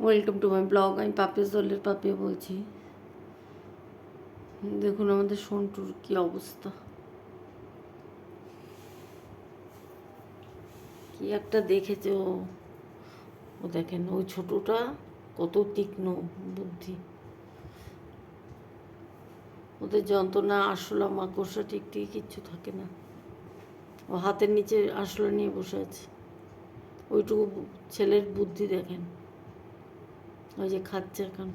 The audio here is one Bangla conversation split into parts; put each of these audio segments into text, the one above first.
ওয়েলকাম টু মাই ব্লগ আমি পাপিয়া দলের পাপিয়া বলছি। দেখুন আমাদের সন্টুর কি অবস্থা। কি একটা দেখেছে ও। ও দেখেন, ওই ছোটটা কত তীক্ষ্ণ বুদ্ধি। ওদের যন্ত্রণা আসলা মাকড়সা টিকটিকি কিচ্ছু থাকে না। ও হাতের নিচে আসলা নিয়ে বসে আছে। ওইটুকু ছেলের বুদ্ধি দেখেন। ওই যে খাচ্ছে এখন।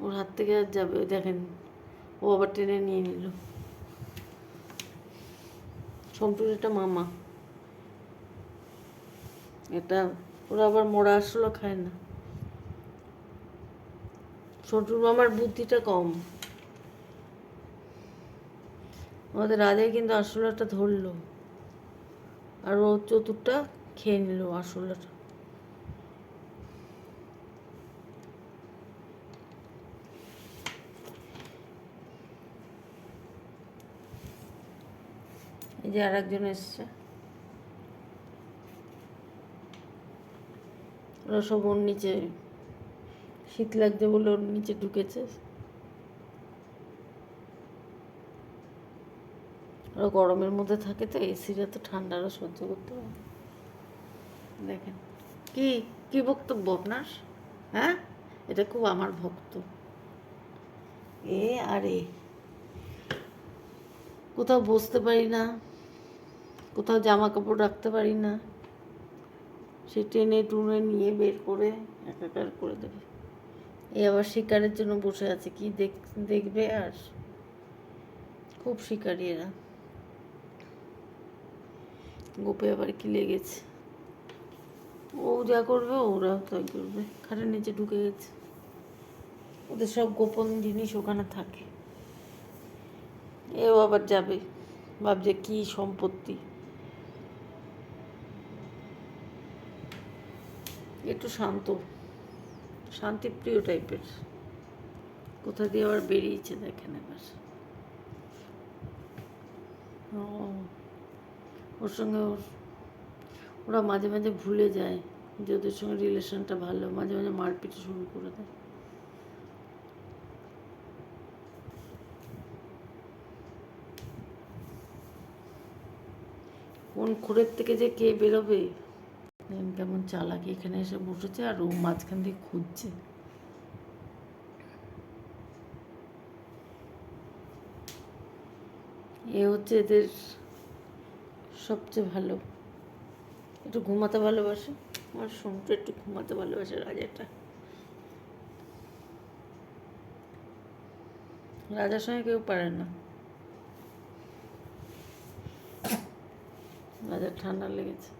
ওর হাত থেকে আর যাবে দেখেন, ও আবার টেনে নিয়ে নিল। সন্টুর এটা মামা। এটা, ওরা আবার মোড়া আসলো খায় না। সন্টুর মামার বুদ্ধিটা কম। আমাদের রাজাই কিন্তু আসলাটা ধরলো। আর ও চতুরটা খেয়ে নিল আসলাটা এই যে আর একজন এসছে। ওরা সব ওর নিচে, শীত লাগছে বলে ওর নিচে ঢুকেছে। ওরা গরমের মধ্যে থাকে তো এসিরা তো ঠান্ডারও সহ্য করতে পারে দেখেন, কি কি বক্তব্য আপনার? হ্যাঁ? এটা খুব আমার ভক্ত। এ আর কোথাও বসতে পারি না। কোথাও জামা কাপড় রাখতে পারি না। সে টেনে টুনে নিয়ে বের করে একাকার করে দেবে। এ আবার শিকারের জন্য বসে আছে, কি দেখ, দেখবে আর? খুব শিকারি এরা। গোপে আবার কি লেগেছে? ও যা করবে, ওরাও তাই করবে। খাটের নিচে ঢুকে গেছে। ওদের সব গোপন জিনিস ওখানে থাকে। এও আবার যাবে। ভাবছে কি সম্পত্তি। একটু শান্ত, শান্তিপ্রিয় টাইপের। কোথা দিয়ে আবার বেরিয়েছে দেখেন এবার। ও, ওর সঙ্গে ওর, ওরা মাঝে মাঝে ভুলে যায় যে ওদের সঙ্গে রিলেশনটা ভালো, মাঝে মাঝে মারপিট শুরু করে দেয়। কোন খুঁড়ের থেকে যে কে বেরোবে? কেমন চালাকি, এখানে এসে বসেছে আর ও মাঝখান দিয়ে খুঁজছে। এ হচ্ছে এদের সবচেয়ে ভালো। একটু ঘুমাতে ভালোবাসে। আমার সন্টু একটু ঘুমাতে ভালোবাসে, রাজাটা। রাজার সঙ্গে কেউ পারে না। রাজার ঠান্ডা লেগেছে।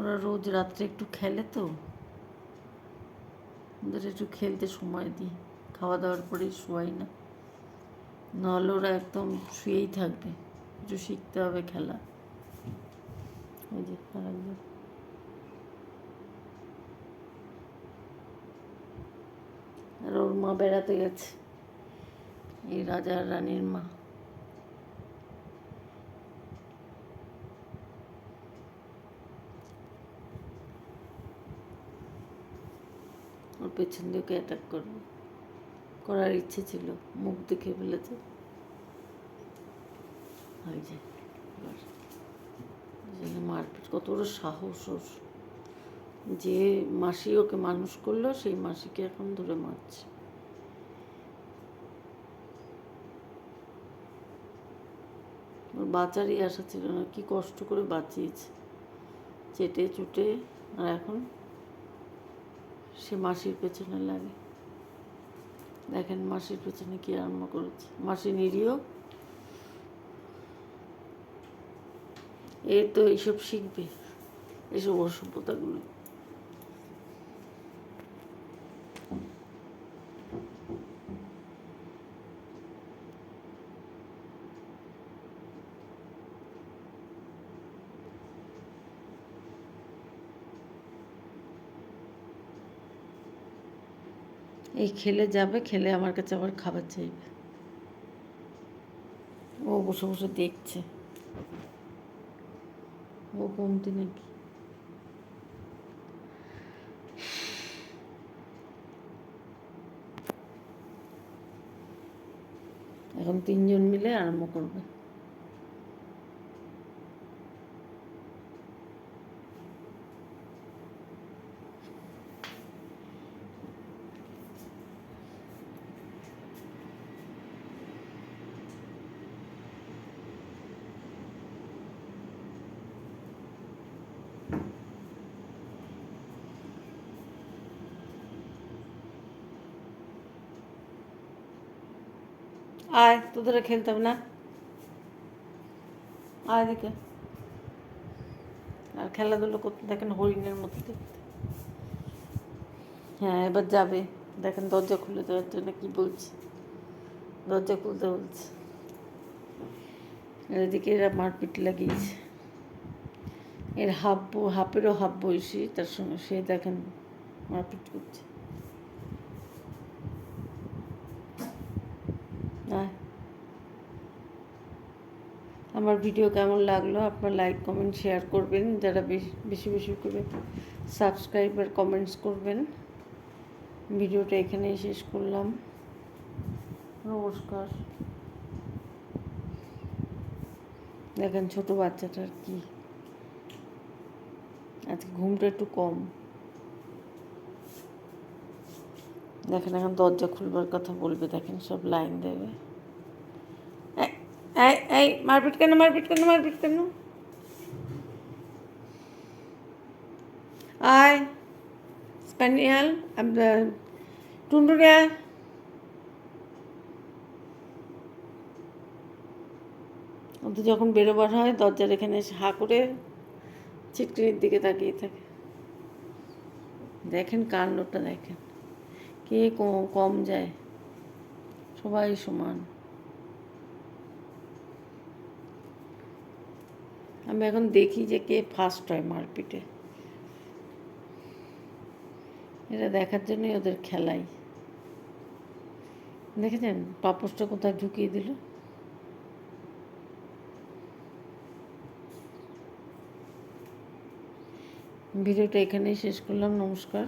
ওরা রোজ রাত্রে একটু খেলে তো। ওদের একটু খেলতে সময় দিই। খাওয়া দাওয়ার পরেই শোয়াই না। নাহলে ওরা একদম শুয়েই থাকবে। একটু শিখতে হবে খেলা। ওই যে আরেকজন। আর ওর মা বেড়াতে গেছে। এই রাজা রানীর মা। ওর পেছন দিকে অ্যাটাক করবে। করার ইচ্ছে ছিল, মুখ দেখে ফেলেছে। ওই যে এবার জন্য মারপিট, কত বড় সাহস ওর। যে মাসি ওকে মানুষ করল, সেই মাসিকে এখন ধরে মারছে। ওর বাঁচারই আশা ছিল না, কি কষ্ট করে বাঁচিয়েছে। চেটে চুটে আর এখন সে মাসির পেছনে লাগে। দেখেন মাসির পেছনে কি আরম্ভ করেছে। মাসি নিরীহ। এ তো এইসব শিখবে এসব অসভ্যতাগুলো। এই খেলে যাবে, খেলে আমার কাছে আবার খাবার চাইবে। ও বসে বসে দেখছে। ও কমতি নাকি? এখন তিনজন মিলে আরম্ভ করবে। আয়, তোদের আর খেলতে হবে না। আয় দেখে। আর খেলাধুলো করতে দেখেন হরিণের মতো দেখতে। হ্যাঁ এবার যাবে। দেখেন দরজা খুলে দেওয়ার জন্য কি বলছে। দরজা খুলতে বলছে। এদিকে এরা মারপিট লাগিয়েছে। এর হাফ ব- হাফেরও হাফ বয়সী তার সঙ্গে সে দেখেন মারপিট করছে। আমার ভিডিও কেমন লাগল? আপনার লাইক কমেন্ট শেয়ার করবেন। যারা বেশি বেশি বেশি করে সাবস্ক্রাইব আর কমেন্টস করবেন। ভিডিওটা এখানেই শেষ করলাম। নমস্কার। দেখেন ছোট বাচ্চাটার কি? আজকে ঘুমটা একটু কম। দেখেন এখন দরজা খুলবার কথা বলবে, দেখেন সব লাইন দেবে। এই- মারপিট কেন মারপিট কেন মারপিট কেন? আয়, স্প্যানিয়াল টুন্ডুরিয়া ওদের যখন বেরোবার হয়, দরজার এখানে এসে হা করে ছিটকিনির দিকে তাকিয়ে থাকে। দেখেন কাণ্ডটা দেখেন। ক- কম যায়? সবাই সমান। আমি এখন দেখি যে কে ফার্স্ট হয় মারপিটে। এটা দেখার জন্যই ওদের খেলাই। দেখেছেন? পাপোসটা কোথায় ঢুকিয়ে দিল? ভিডিওটা এখানেই শেষ করলাম, নমস্কার।